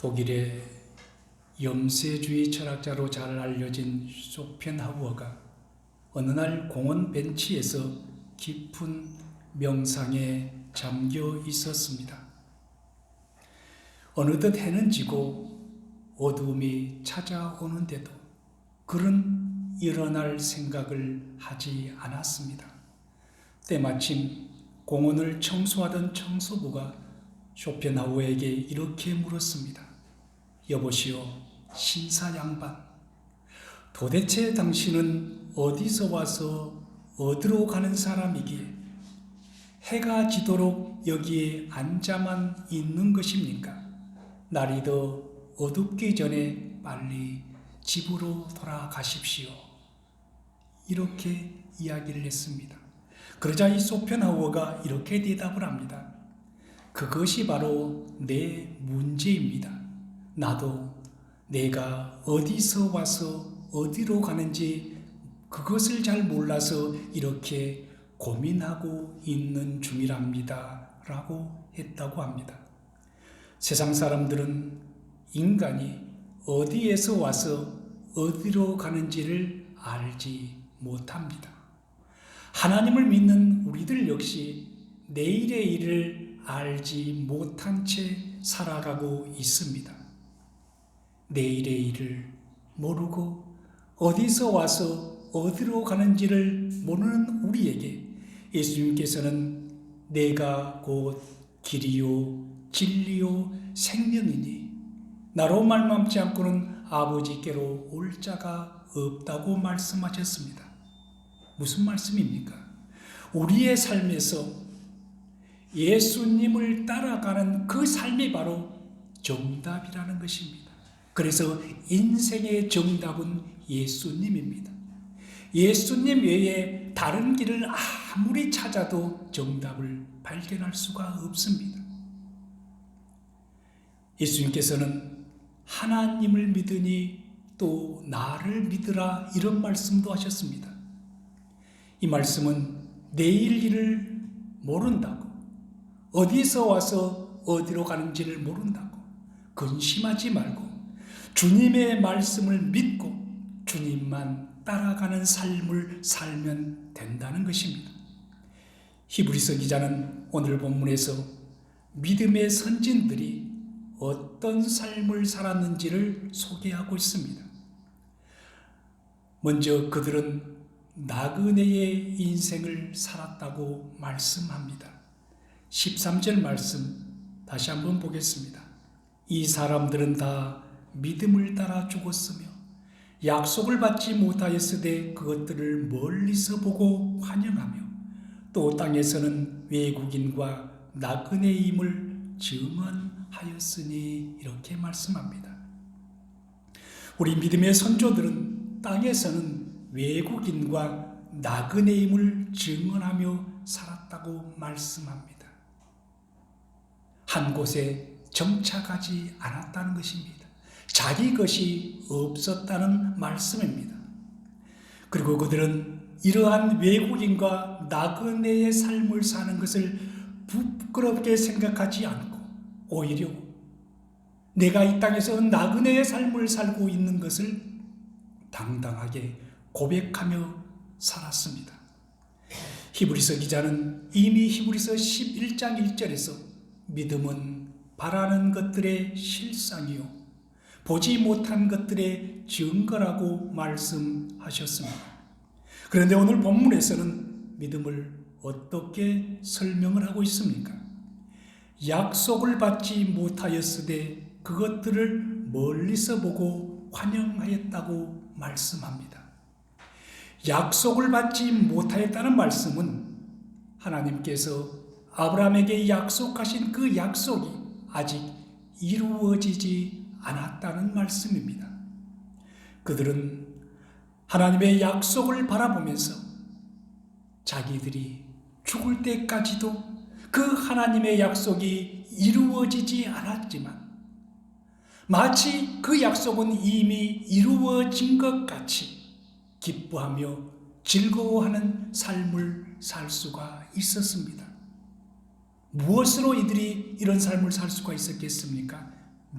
독일의 염세주의 철학자로 잘 알려진 쇼펜하우어가 어느 날 공원 벤치에서 깊은 명상에 잠겨 있었습니다. 어느덧 해는 지고 어두움이 찾아오는데도 그는 일어날 생각을 하지 않았습니다. 때마침 공원을 청소하던 청소부가 쇼펜하우어에게 이렇게 물었습니다. 여보시오, 신사 양반. 도대체 당신은 어디서 와서 어디로 가는 사람이기에 해가 지도록 여기에 앉아만 있는 것입니까? 날이 더 어둡기 전에 빨리 집으로 돌아가십시오. 이렇게 이야기를 했습니다. 그러자 이 소펜하우어가 이렇게 대답을 합니다. 그것이 바로 내 문제입니다. 나도 내가 어디서 와서 어디로 가는지 그것을 잘 몰라서 이렇게 고민하고 있는 중이랍니다. 라고 했다고 합니다. 세상 사람들은 인간이 어디에서 와서 어디로 가는지를 알지 못합니다. 하나님을 믿는 우리들 역시 내일의 일을 알지 못한 채 살아가고 있습니다. 내일의 일을 모르고 어디서 와서 어디로 가는지를 모르는 우리에게 예수님께서는 내가 곧 길이요 진리요 생명이니 나로 말맘지 않고는 아버지께로 올 자가 없다고 말씀하셨습니다. 무슨 말씀입니까? 우리의 삶에서 예수님을 따라가는 그 삶이 바로 정답이라는 것입니다. 그래서 인생의 정답은 예수님입니다. 예수님 외에 다른 길을 아무리 찾아도 정답을 발견할 수가 없습니다. 예수님께서는 하나님을 믿으니 또 나를 믿으라 이런 말씀도 하셨습니다. 이 말씀은 내일 일을 모른다고 어디서 와서 어디로 가는지를 모른다고 근심하지 말고 주님의 말씀을 믿고 주님만 따라가는 삶을 살면 된다는 것입니다. 히브리서 기자는 오늘 본문에서 믿음의 선진들이 어떤 삶을 살았는지를 소개하고 있습니다. 먼저 그들은 나그네의 인생을 살았다고 말씀합니다. 13절 말씀 다시 한번 보겠습니다. 이 사람들은 다 믿음을 따라 죽었으며 약속을 받지 못하였으되 그것들을 멀리서 보고 환영하며 또 땅에서는 외국인과 나그네임을 증언하였으니 이렇게 말씀합니다. 우리 믿음의 선조들은 땅에서는 외국인과 나그네임을 증언하며 살았다고 말씀합니다. 한 곳에 정착하지 않았다는 것입니다. 자기 것이 없었다는 말씀입니다. 그리고 그들은 이러한 외국인과 나그네의 삶을 사는 것을 부끄럽게 생각하지 않고 오히려 내가 이 땅에서 나그네의 삶을 살고 있는 것을 당당하게 고백하며 살았습니다. 히브리서 기자는 이미 히브리서 11장 1절에서 믿음은 바라는 것들의 실상이요 보지 못한 것들의 증거라고 말씀하셨습니다. 그런데 오늘 본문에서는 믿음을 어떻게 설명을 하고 있습니까? 약속을 받지 못하였으되 그것들을 멀리서 보고 환영하였다고 말씀합니다. 약속을 받지 못하였다는 말씀은 하나님께서 아브라함에게 약속하신 그 약속이 아직 이루어지지 않았다는 말씀입니다. 그들은 하나님의 약속을 바라보면서 자기들이 죽을 때까지도 그 하나님의 약속이 이루어지지 않았지만 마치 그 약속은 이미 이루어진 것 같이 기뻐하며 즐거워하는 삶을 살 수가 있었습니다. 무엇으로 이들이 이런 삶을 살 수가 있었겠습니까?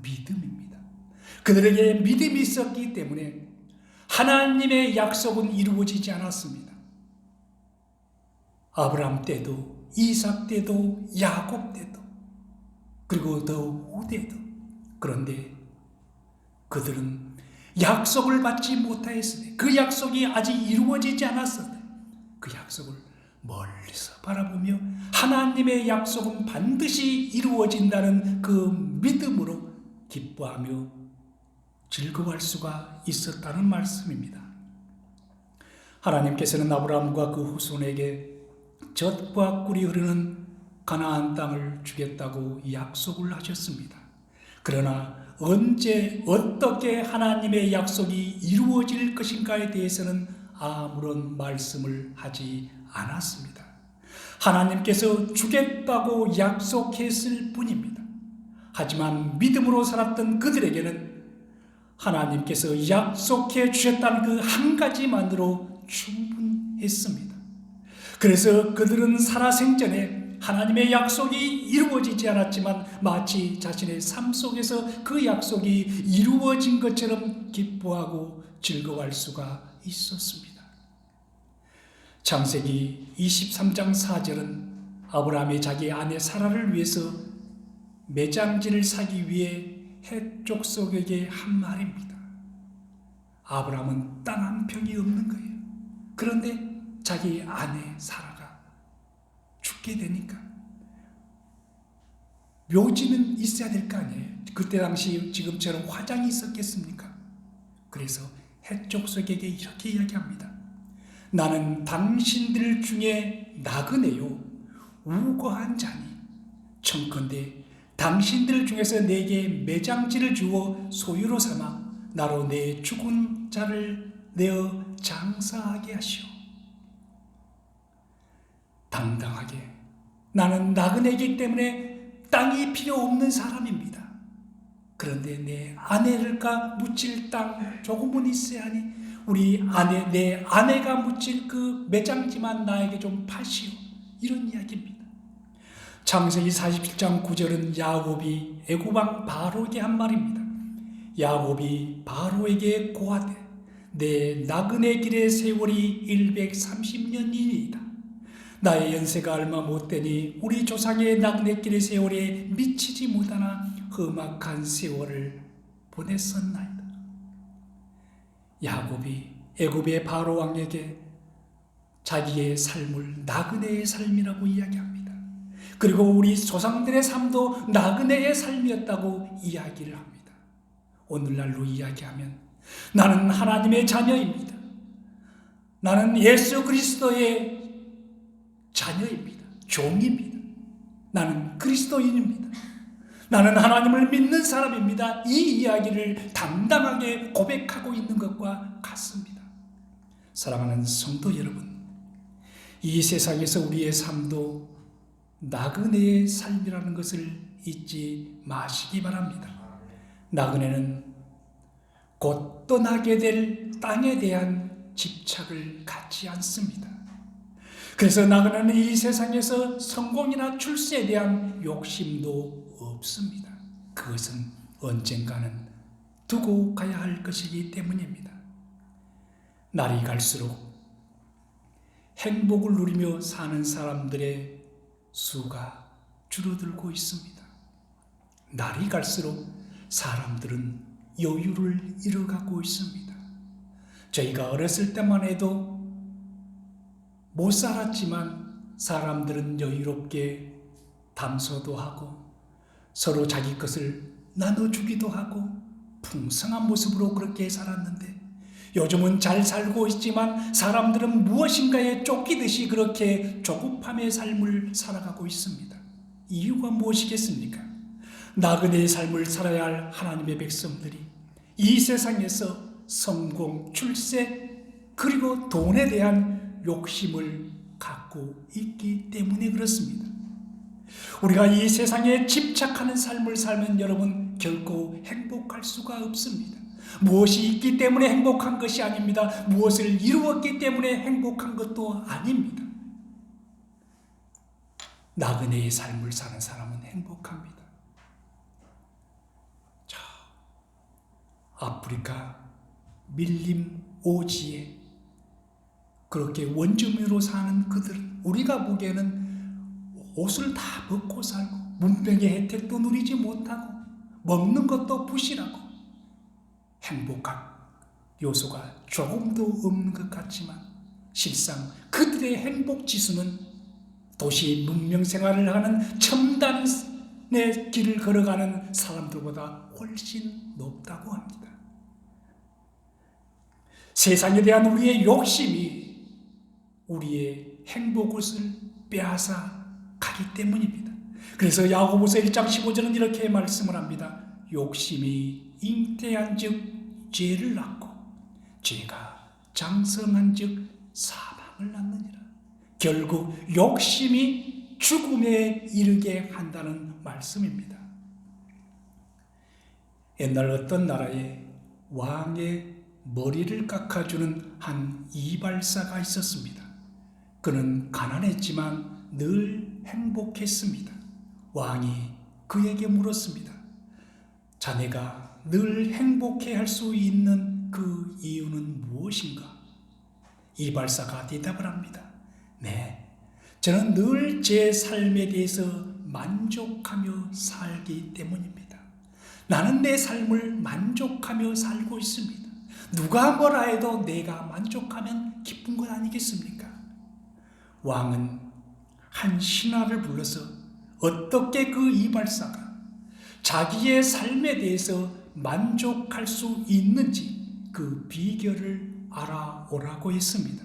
믿음입니다. 그들에게 믿음이 있었기 때문에 하나님의 약속은 이루어지지 않았습니다. 아브라함 때도 이삭 때도 야곱 때도 그리고 더 후대도 그런데 그들은 약속을 받지 못하였으니 그 약속이 아직 이루어지지 않았으니 그 약속을 멀리서 바라보며 하나님의 약속은 반드시 이루어진다는 그 믿음으로 기뻐하며 즐거워할 수가 있었다는 말씀입니다. 하나님께서는 아브라함과 그 후손에게 젖과 꿀이 흐르는 가나안 땅을 주겠다고 약속을 하셨습니다. 그러나 언제 어떻게 하나님의 약속이 이루어질 것인가에 대해서는 아무런 말씀을 하지 않았습니다. 하나님께서 주겠다고 약속했을 뿐입니다. 하지만 믿음으로 살았던 그들에게는 하나님께서 약속해 주셨다는 그 한 가지만으로 충분했습니다. 그래서 그들은 살아생전에 하나님의 약속이 이루어지지 않았지만 마치 자신의 삶 속에서 그 약속이 이루어진 것처럼 기뻐하고 즐거워할 수가 있었습니다. 창세기 23장 4절은 아브라함이 자기 아내 사라를 위해서 매장지를 사기 위해 해쪽 속에게 한 말입니다. 아브라함은 땅한 평이 없는 거예요. 그런데 자기 아내 사라가 죽게 되니까 묘지는 있어야 될 거 아니에요. 그때 당시 지금처럼 화장이 있었겠습니까? 그래서 해쪽 속에게 이렇게 이야기합니다. 나는 당신들 중에 나그네요. 우거한 자니. 청컨대 당신들 중에서 내게 매장지를 주어 소유로 삼아 나로 내 죽은 자를 내어 장사하게 하시오. 당당하게 나는 나그네이기 때문에 땅이 필요 없는 사람입니다. 그런데 내 아내를까 묻힐 땅 조금은 있어야 하니 우리 아내 내 아내가 묻힐 그 매장지만 나에게 좀 파시오. 이런 이야기입니다. 창세기 47장 9절은 야곱이 애굽왕 바로에게 한 말입니다. 야곱이 바로에게 고하되 내 나그네 길의 세월이 130년이니이다. 나의 연세가 얼마 못 되니 우리 조상의 나그네 길의 세월에 미치지 못하나 험악한 세월을 보냈었나이다. 야곱이 애굽의 바로 왕에게 자기의 삶을 나그네의 삶이라고 이야기합니다. 그리고 우리 조상들의 삶도 나그네의 삶이었다고 이야기를 합니다. 오늘날로 이야기하면 나는 하나님의 자녀입니다. 나는 예수 그리스도의 자녀입니다. 종입니다. 나는 그리스도인입니다. 나는 하나님을 믿는 사람입니다. 이 이야기를 당당하게 고백하고 있는 것과 같습니다. 사랑하는 성도 여러분, 이 세상에서 우리의 삶도 나그네의 삶이라는 것을 잊지 마시기 바랍니다. 나그네는 곧 떠나게 될 땅에 대한 집착을 갖지 않습니다. 그래서 나그네는 이 세상에서 성공이나 출세에 대한 욕심도 없습니다. 그것은 언젠가는 두고 가야 할 것이기 때문입니다. 날이 갈수록 행복을 누리며 사는 사람들의 수가 줄어들고 있습니다. 날이 갈수록 사람들은 여유를 잃어가고 있습니다. 저희가 어렸을 때만 해도 못 살았지만 사람들은 여유롭게 담소도 하고 서로 자기 것을 나눠주기도 하고 풍성한 모습으로 그렇게 살았는데 요즘은 잘 살고 있지만 사람들은 무엇인가에 쫓기듯이 그렇게 조급함의 삶을 살아가고 있습니다. 이유가 무엇이겠습니까? 나그네의 삶을 살아야 할 하나님의 백성들이 이 세상에서 성공, 출세, 그리고 돈에 대한 욕심을 갖고 있기 때문에 그렇습니다. 우리가 이 세상에 집착하는 삶을 살면 여러분 결코 행복할 수가 없습니다. 무엇이 있기 때문에 행복한 것이 아닙니다. 무엇을 이루었기 때문에 행복한 것도 아닙니다. 나그네의 삶을 사는 사람은 행복합니다. 아프리카 밀림 오지에 그렇게 원주민으로 사는 그들 우리가 보기에는 옷을 다 벗고 살고 문병의 혜택도 누리지 못하고 먹는 것도 부실하고 행복한 요소가 조금도 없는 것 같지만 실상 그들의 행복 지수는 도시 문명 생활을 하는 첨단의 길을 걸어가는 사람들보다 훨씬 높다고 합니다. 세상에 대한 우리의 욕심이 우리의 행복을 빼앗아 가기 때문입니다. 그래서 야고보서 1장 15절은 이렇게 말씀을 합니다. 욕심이 잉태한 즉 죄를 낳고 죄가 장성한 즉 사망을 낳느니라. 결국 욕심이 죽음에 이르게 한다는 말씀입니다. 옛날 어떤 나라에 왕의 머리를 깎아주는 한 이발사가 있었습니다. 그는 가난했지만 늘 행복했습니다. 왕이 그에게 물었습니다. 자네가 늘 행복해 할 수 있는 그 이유는 무엇인가? 이발사가 대답을 합니다. 네, 저는 늘 제 삶에 대해서 만족하며 살기 때문입니다. 나는 내 삶을 만족하며 살고 있습니다. 누가 뭐라 해도 내가 만족하면 기쁜 것 아니겠습니까? 왕은 한 신하를 불러서 어떻게 그 이발사가 자기의 삶에 대해서 만족할 수 있는지 그 비결을 알아오라고 했습니다.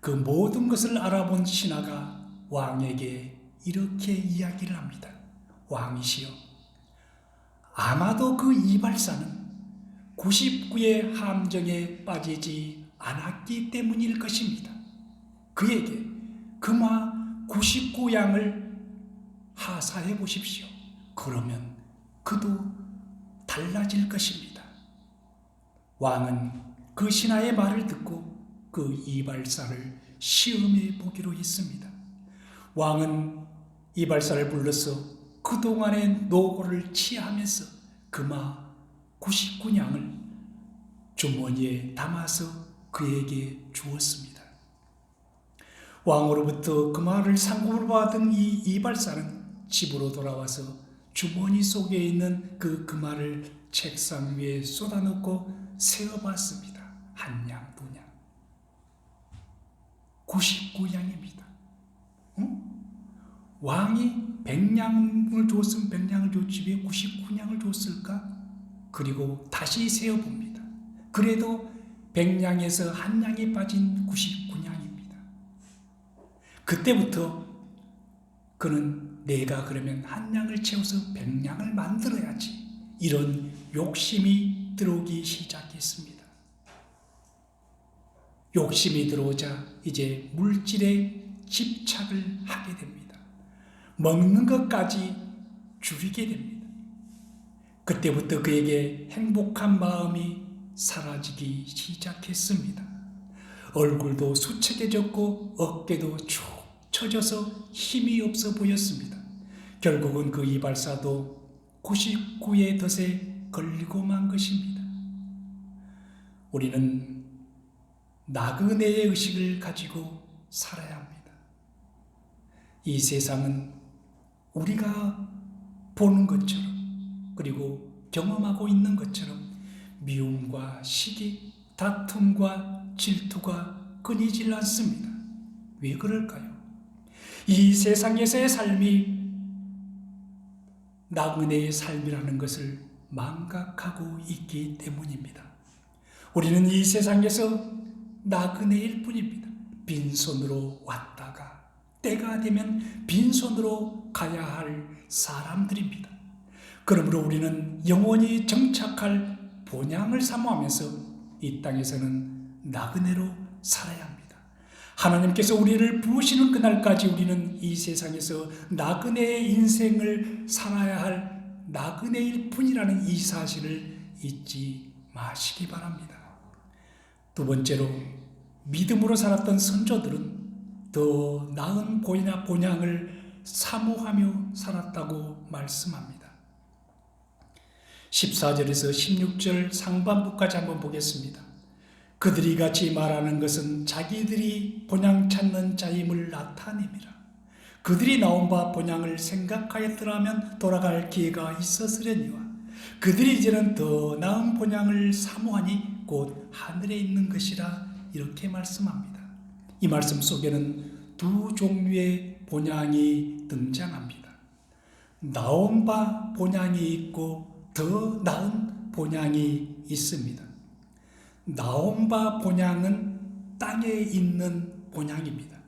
그 모든 것을 알아본 신하가 왕에게 이렇게 이야기를 합니다. 왕이시여, 아마도 그 이발사는 99의 함정에 빠지지 않았기 때문일 것입니다. 그에게 금화 99양을 하사해 보십시오. 그러면 그도 달라질 것입니다. 왕은 그 신하의 말을 듣고 그 이발사를 시험해 보기로 했습니다. 왕은 이발사를 불러서 그동안의 노고를 치하면서 금화 99냥을 주머니에 담아서 그에게 주었습니다. 왕으로부터 금화를 상금으로 받은 이 이발사는 집으로 돌아와서 주머니 속에 있는 그 금화를 책상 위에 쏟아놓고 세어봤습니다. 한 양, 두 양. 99양입니다. 응? 왕이 100냥을 줬으면 100냥을 줬지 왜 99냥을 줬을까? 그리고 다시 세어봅니다. 그래도 100냥에서 한 양이 빠진 99냥입니다. 그때부터 그는 내가 그러면 한 양을 채워서 100냥을 만들어야지. 이런 욕심이 들어오기 시작했습니다. 욕심이 들어오자 이제 물질에 집착을 하게 됩니다. 먹는 것까지 줄이게 됩니다. 그때부터 그에게 행복한 마음이 사라지기 시작했습니다. 얼굴도 수척해졌고 어깨도 축 처져서 힘이 없어 보였습니다. 결국은 그 이발사도 99의 덫에 걸리고 만 것입니다. 우리는 나그네의 의식을 가지고 살아야 합니다. 이 세상은 우리가 보는 것처럼 그리고 경험하고 있는 것처럼 미움과 시기, 다툼과 질투가 끊이질 않습니다. 왜 그럴까요? 이 세상에서의 삶이 나그네의 삶이라는 것을 망각하고 있기 때문입니다. 우리는 이 세상에서 나그네일 뿐입니다. 빈손으로 왔다가 때가 되면 빈손으로 가야 할 사람들입니다. 그러므로 우리는 영원히 정착할 본향을 사모하면서 이 땅에서는 나그네로 살아야 합니다. 하나님께서 우리를 부으시는 그날까지 우리는 이 세상에서 나그네의 인생을 살아야 할 나그네일 뿐이라는 이 사실을 잊지 마시기 바랍니다. 두 번째로 믿음으로 살았던 선조들은 더 나은 보이나 본향을 사모하며 살았다고 말씀합니다. 14절에서 16절 상반부까지 한번 보겠습니다. 그들이 같이 말하는 것은 자기들이 본향 찾는 자임을 나타냅니다. 그들이 나온 바 본향을 생각하였더라면 돌아갈 기회가 있었으려니와 그들이 이제는 더 나은 본향을 사모하니 곧 하늘에 있는 것이라 이렇게 말씀합니다. 이 말씀 속에는 두 종류의 본향이 등장합니다. 나온 바 본향이 있고 더 나은 본향이 있습니다. 나온 바 본향은 땅에 있는 본향입니다.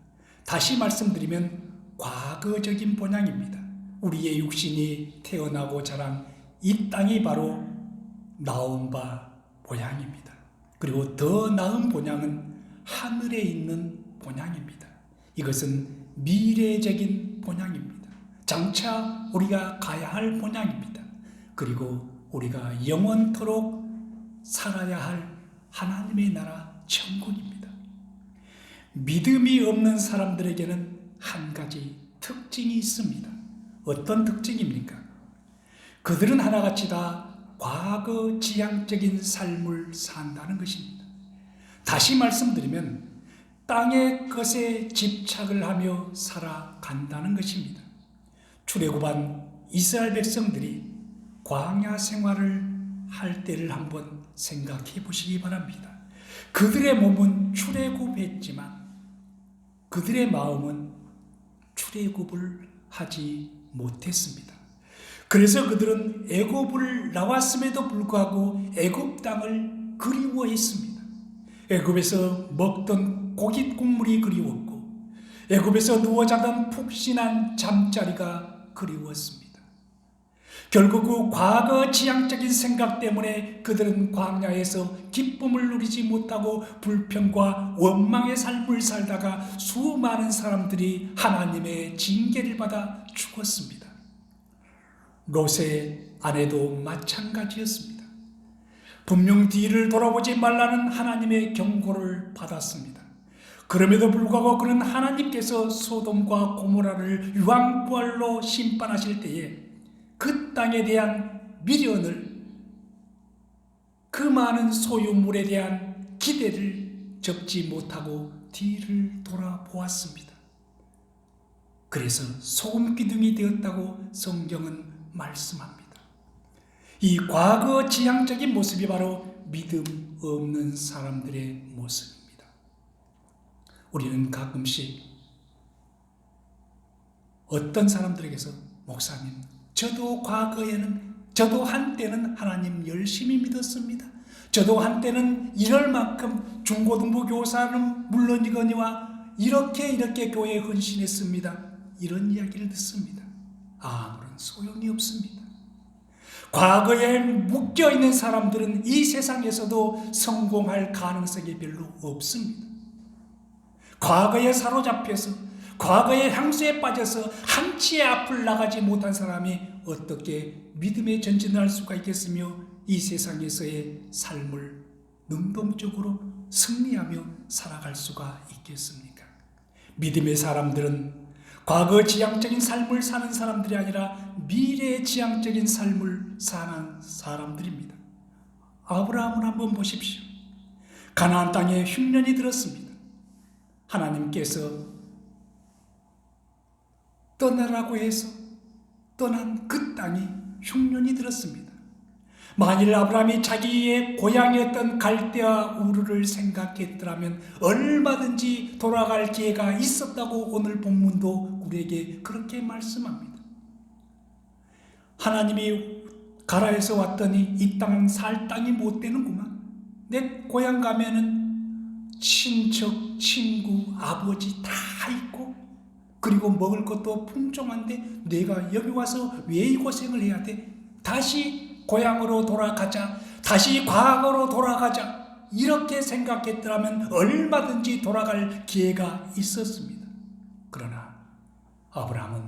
다시 말씀드리면 과거적인 본향입니다. 우리의 육신이 태어나고 자란 이 땅이 바로 나온 바 본향입니다. 그리고 더 나은 본향은 하늘에 있는 본향입니다. 이것은 미래적인 본향입니다. 장차 우리가 가야 할 본향입니다. 그리고 우리가 영원토록 살아야 할 하나님의 나라 천국입니다. 믿음이 없는 사람들에게는 한 가지 특징이 있습니다. 어떤 특징입니까? 그들은 하나같이 다 과거 지향적인 삶을 산다는 것입니다. 다시 말씀드리면 땅의 것에 집착을 하며 살아간다는 것입니다. 출애굽한 이스라엘 백성들이 광야 생활을 할 때를 한번 생각해 보시기 바랍니다. 그들의 몸은 출애굽했지만 그들의 마음은 출애굽을 하지 못했습니다. 그래서 그들은 애굽을 나왔음에도 불구하고 애굽 땅을 그리워했습니다. 애굽에서 먹던 고깃 국물이 그리웠고 애굽에서 누워 자던 푹신한 잠자리가 그리웠습니다. 결국 그 과거 지향적인 생각 때문에 그들은 광야에서 기쁨을 누리지 못하고 불평과 원망의 삶을 살다가 수많은 사람들이 하나님의 징계를 받아 죽었습니다. 롯의 아내도 마찬가지였습니다. 분명 뒤를 돌아보지 말라는 하나님의 경고를 받았습니다. 그럼에도 불구하고 그는 하나님께서 소돔과 고모라를 유황부활로 심판하실 때에 그 땅에 대한 미련을 그 많은 소유물에 대한 기대를 접지 못하고 뒤를 돌아보았습니다. 그래서 소금 기둥이 되었다고 성경은 말씀합니다. 이 과거 지향적인 모습이 바로 믿음 없는 사람들의 모습입니다. 우리는 가끔씩 어떤 사람들에게서 목사님, 저도 과거에는 저도 한때는 하나님 열심히 믿었습니다. 저도 한때는 이럴 만큼 중고등부 교사는 물론이거니와 이렇게 이렇게 교회에 헌신했습니다. 이런 이야기를 듣습니다. 아무런 소용이 없습니다. 과거에 묶여 있는 사람들은 이 세상에서도 성공할 가능성이 별로 없습니다. 과거에 사로잡혀서 과거의 향수에 빠져서 한치의 앞을 나가지 못한 사람이 어떻게 믿음에 전진할 수가 있겠으며 이 세상에서의 삶을 능동적으로 승리하며 살아갈 수가 있겠습니까? 믿음의 사람들은 과거 지향적인 삶을 사는 사람들이 아니라 미래 지향적인 삶을 사는 사람들입니다. 아브라함을 한번 보십시오. 가나안 땅에 흉년이 들었습니다. 하나님께서 떠나라고 해서 떠난 그 땅이 흉년이 들었습니다. 만일 아브라함이 자기의 고향이었던 갈대아 우르를 생각했더라면 얼마든지 돌아갈 기회가 있었다고 오늘 본문도 우리에게 그렇게 말씀합니다. 하나님이 가라에서 왔더니 이 땅은 살 땅이 못 되는구만. 내 고향 가면은 친척, 친구, 아버지 다 있고 그리고 먹을 것도 풍족한데 내가 여기 와서 왜 이 고생을 해야 돼? 다시 고향으로 돌아가자. 다시 과거로 돌아가자. 이렇게 생각했더라면 얼마든지 돌아갈 기회가 있었습니다. 그러나 아브라함은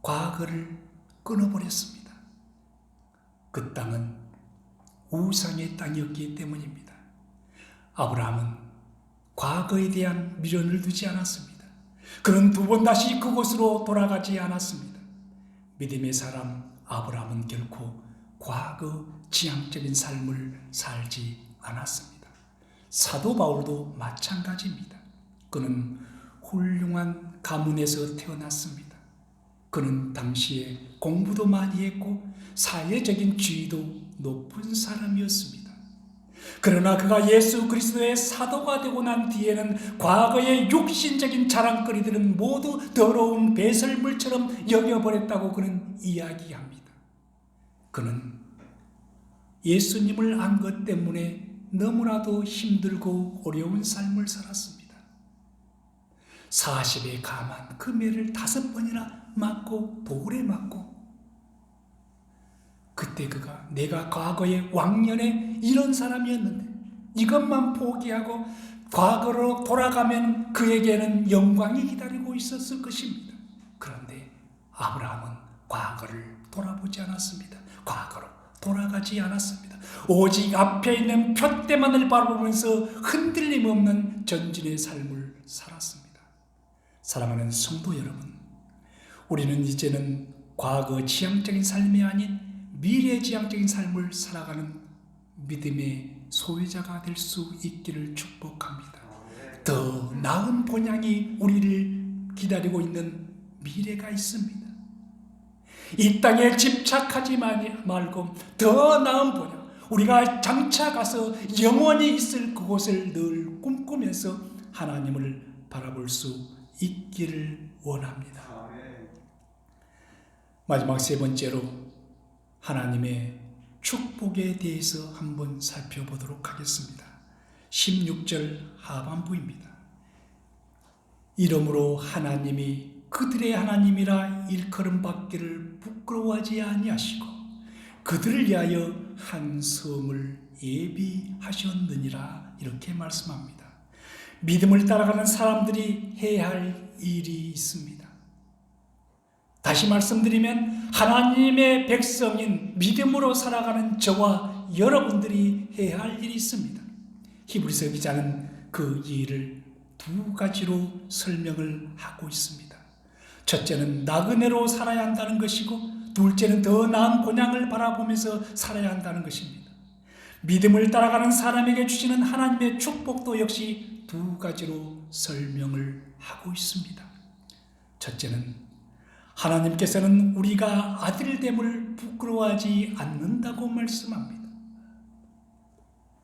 과거를 끊어버렸습니다. 그 땅은 우상의 땅이었기 때문입니다. 아브라함은 과거에 대한 미련을 두지 않았습니다. 그는 두 번 다시 그곳으로 돌아가지 않았습니다. 믿음의 사람 아브라함은 결코 과거 지향적인 삶을 살지 않았습니다. 사도 바울도 마찬가지입니다. 그는 훌륭한 가문에서 태어났습니다. 그는 당시에 공부도 많이 했고 사회적인 지위도 높은 사람이었습니다. 그러나 그가 예수 그리스도의 사도가 되고 난 뒤에는 과거의 육신적인 자랑거리들은 모두 더러운 배설물처럼 여겨버렸다고 그는 이야기합니다. 그는 예수님을 안 것 때문에 너무나도 힘들고 어려운 삶을 살았습니다. 40에 감한 금해를 다섯 번이나 맞고 돌에 맞고 그때 그가 내가 과거에 왕년에 이런 사람이었는데 이것만 포기하고 과거로 돌아가면 그에게는 영광이 기다리고 있었을 것입니다. 그런데 아브라함은 과거를 돌아보지 않았습니다. 과거로 돌아가지 않았습니다. 오직 앞에 있는 표대만을 바라보면서 흔들림 없는 전진의 삶을 살았습니다. 사랑하는 성도 여러분, 우리는 이제는 과거 지향적인 삶이 아닌 미래 지향적인 삶을 살아가는 믿음의 소유자가 될 수 있기를 축복합니다. 더 나은 본향이 우리를 기다리고 있는 미래가 있습니다. 이 땅에 집착하지 말고 더 나은 본향, 우리가 장차 가서 영원히 있을 그곳을 늘 꿈꾸면서 하나님을 바라볼 수 있기를 원합니다. 마지막 세 번째로 하나님의 축복에 대해서 한번 살펴보도록 하겠습니다. 16절 하반부입니다. 이러므로 하나님이 그들의 하나님이라 일컬음 받기를 부끄러워하지 아니하시고 그들을 위하여 한 성을 예비하셨느니라 이렇게 말씀합니다. 믿음을 따라가는 사람들이 해야 할 일이 있습니다. 다시 말씀드리면 하나님의 백성인 믿음으로 살아가는 저와 여러분들이 해야 할 일이 있습니다. 히브리서 기자는 그 일을 두 가지로 설명을 하고 있습니다. 첫째는 나그네로 살아야 한다는 것이고 둘째는 더 나은 본향을 바라보면서 살아야 한다는 것입니다. 믿음을 따라가는 사람에게 주시는 하나님의 축복도 역시 두 가지로 설명을 하고 있습니다. 첫째는 하나님께서는 우리가 아들됨을 부끄러워하지 않는다고 말씀합니다.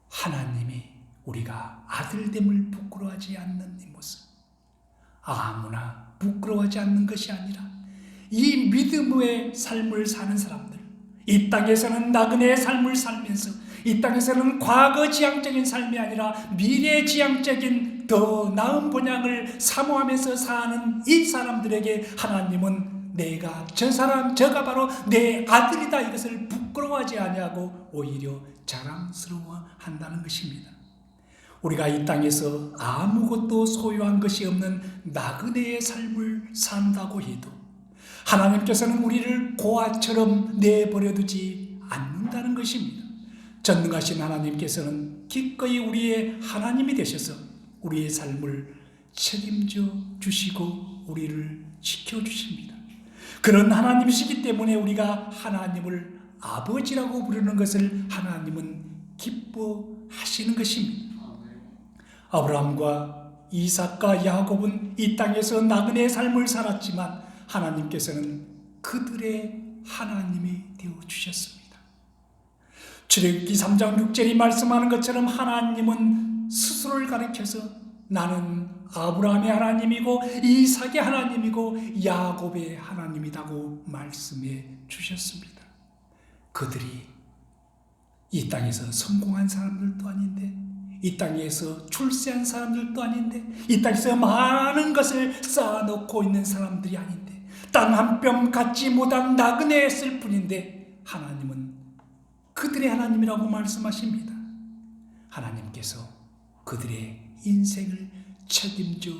하나님이 우리가 아들됨을 부끄러워하지 않는 이 모습. 아무나 부끄러워하지 않는 것이 아니라 이 믿음의 삶을 사는 사람들, 이 땅에서는 나그네의 삶을 살면서 이 땅에서는 과거 지향적인 삶이 아니라 미래 지향적인 더 나은 본향을 사모하면서 사는 이 사람들에게 하나님은 내가 저 사람 저가 바로 내 아들이다 이것을 부끄러워하지 아니하고 오히려 자랑스러워 한다는 것입니다. 우리가 이 땅에서 아무것도 소유한 것이 없는 나그네의 삶을 산다고 해도 하나님께서는 우리를 고아처럼 내버려 두지 않는다는 것입니다. 전능하신 하나님께서는 기꺼이 우리의 하나님이 되셔서 우리의 삶을 책임져 주시고 우리를 지켜 주십니다. 그런 하나님이시기 때문에 우리가 하나님을 아버지라고 부르는 것을 하나님은 기뻐하시는 것입니다. 아브라함과 이삭과 야곱은 이 땅에서 나그네의 삶을 살았지만 하나님께서는 그들의 하나님이 되어 주셨습니다. 출애굽기 3장 6절이 말씀하는 것처럼 하나님은 스스로를 가리켜서 나는 아브라함의 하나님이고 이삭의 하나님이고 야곱의 하나님이라고 말씀해 주셨습니다. 그들이 이 땅에서 성공한 사람들도 아닌데 이 땅에서 출세한 사람들도 아닌데 이 땅에서 많은 것을 쌓아놓고 있는 사람들이 아닌데 땅 한 뼘 갖지 못한 나그네였을 뿐인데 하나님은 그들의 하나님이라고 말씀하십니다. 하나님께서 그들의 인생을 책임져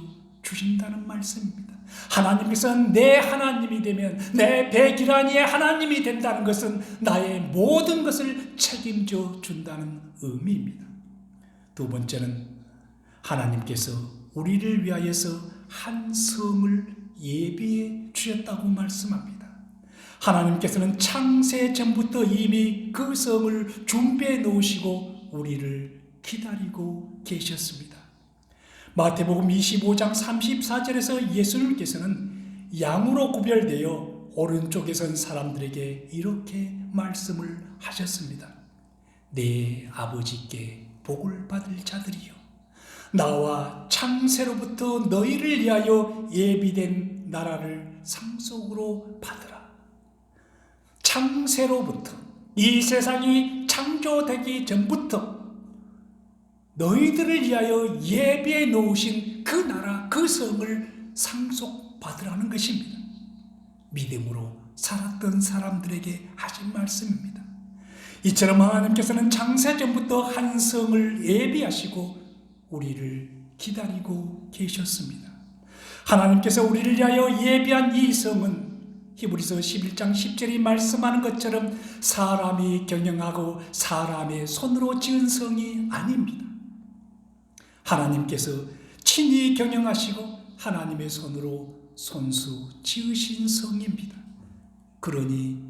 주신다는 말씀입니다. 하나님께서는 내 하나님이 되면 내 베기라니의 하나님이 된다는 것은 나의 모든 것을 책임져 준다는 의미입니다. 두 번째는 하나님께서 우리를 위하여서 한 성을 예비해 주셨다고 말씀합니다. 하나님께서는 창세 전부터 이미 그 성을 준비해 놓으시고 우리를 기다리고 계셨습니다. 마태복음 25장 34절에서 예수님께서는 양으로 구별되어 오른쪽에 선 사람들에게 이렇게 말씀을 하셨습니다. 내 아버지께 복을 받을 자들이여 나와 창세로부터 너희를 위하여 예비된 나라를 상속으로 받으라. 창세로부터 이 세상이 창조되기 전부터 너희들을 위하여 예비해 놓으신 그 나라, 그 성을 상속받으라는 것입니다. 믿음으로 살았던 사람들에게 하신 말씀입니다. 이처럼 하나님께서는 창세전부터 한 성을 예비하시고 우리를 기다리고 계셨습니다. 하나님께서 우리를 위하여 예비한 이 성은 히브리서 11장 10절이 말씀하는 것처럼 사람이 경영하고 사람의 손으로 지은 성이 아닙니다. 하나님께서 친히 경영하시고 하나님의 손으로 손수 지으신 성입니다. 그러니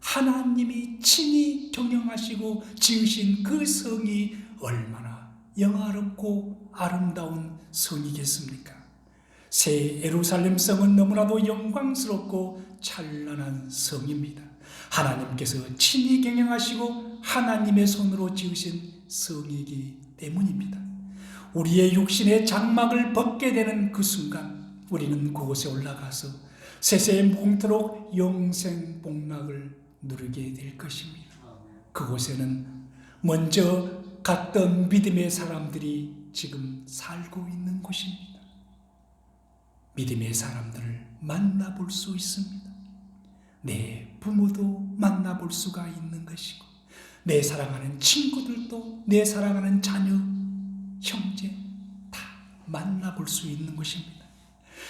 하나님이 친히 경영하시고 지으신 그 성이 얼마나 영화롭고 아름다운 성이겠습니까? 새 예루살렘 성은 너무나도 영광스럽고 찬란한 성입니다. 하나님께서 친히 경영하시고 하나님의 손으로 지으신 성이기 때문입니다. 우리의 육신의 장막을 벗게 되는 그 순간 우리는 그곳에 올라가서 세세의 뭉토록 영생 복락을 누리게 될 것입니다. 그곳에는 먼저 갔던 믿음의 사람들이 지금 살고 있는 곳입니다. 믿음의 사람들을 만나볼 수 있습니다. 내 부모도 만나볼 수가 있는 것이고, 내 사랑하는 친구들도, 내 사랑하는 자녀, 형제 다 만나볼 수 있는 것입니다.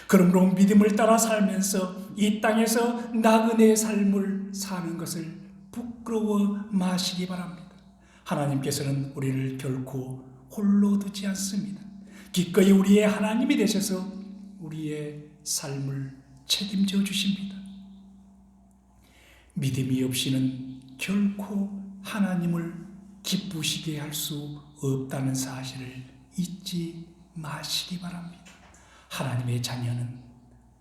그러므로 믿음을 따라 살면서 이 땅에서 나그네 삶을 사는 것을 부끄러워 마시기 바랍니다. 하나님께서는 우리를 결코 홀로 두지 않습니다. 기꺼이 우리의 하나님이 되셔서 우리의 삶을 책임져 주십니다. 믿음이 없이는 결코 하나님을 기쁘시게 할 수 없다는 사실을 잊지 마시기 바랍니다. 하나님의 자녀는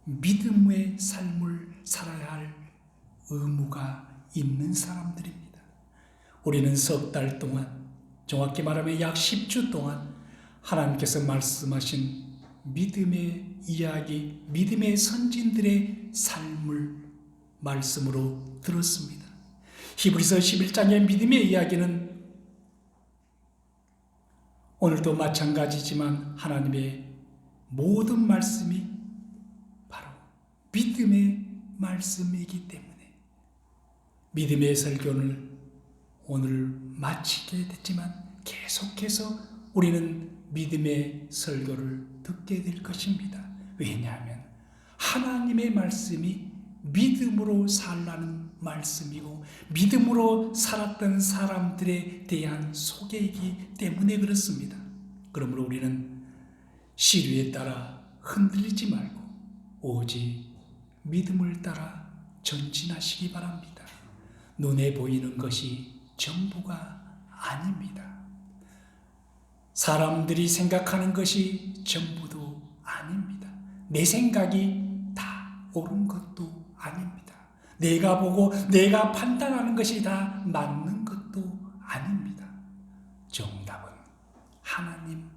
믿음의 삶을 살아야 할 의무가 있는 사람들입니다. 우리는 석 달 동안, 정확히 말하면 약 10주 동안 하나님께서 말씀하신 믿음의 이야기, 믿음의 선진들의 삶을 말씀으로 들었습니다. 히브리서 11장의 믿음의 이야기는 오늘도 마찬가지지만 하나님의 모든 말씀이 바로 믿음의 말씀이기 때문에 믿음의 설교를 오늘 마치게 됐지만 계속해서 우리는 믿음의 설교를 듣게 될 것입니다. 왜냐하면 하나님의 말씀이 믿음으로 살라는 말씀이고 믿음으로 살았던 사람들에 대한 소개이기 때문에 그렇습니다. 그러므로 우리는 시류에 따라 흔들리지 말고 오직 믿음을 따라 전진하시기 바랍니다. 눈에 보이는 것이 전부가 아닙니다. 사람들이 생각하는 것이 전부도 아닙니다. 내 생각이 다 옳은 것도. 내가 보고 내가 판단하는 것이 다 맞는 것도 아닙니다. 정답은 하나님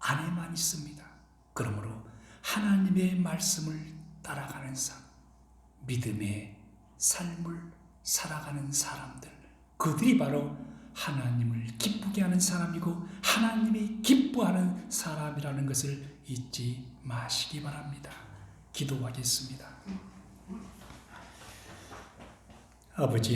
안에만 있습니다. 그러므로 하나님의 말씀을 따라가는 삶, 믿음의 삶을 살아가는 사람들, 그들이 바로 하나님을 기쁘게 하는 사람이고 하나님이 기뻐하는 사람이라는 것을 잊지 마시기 바랍니다. 기도하겠습니다. 아버지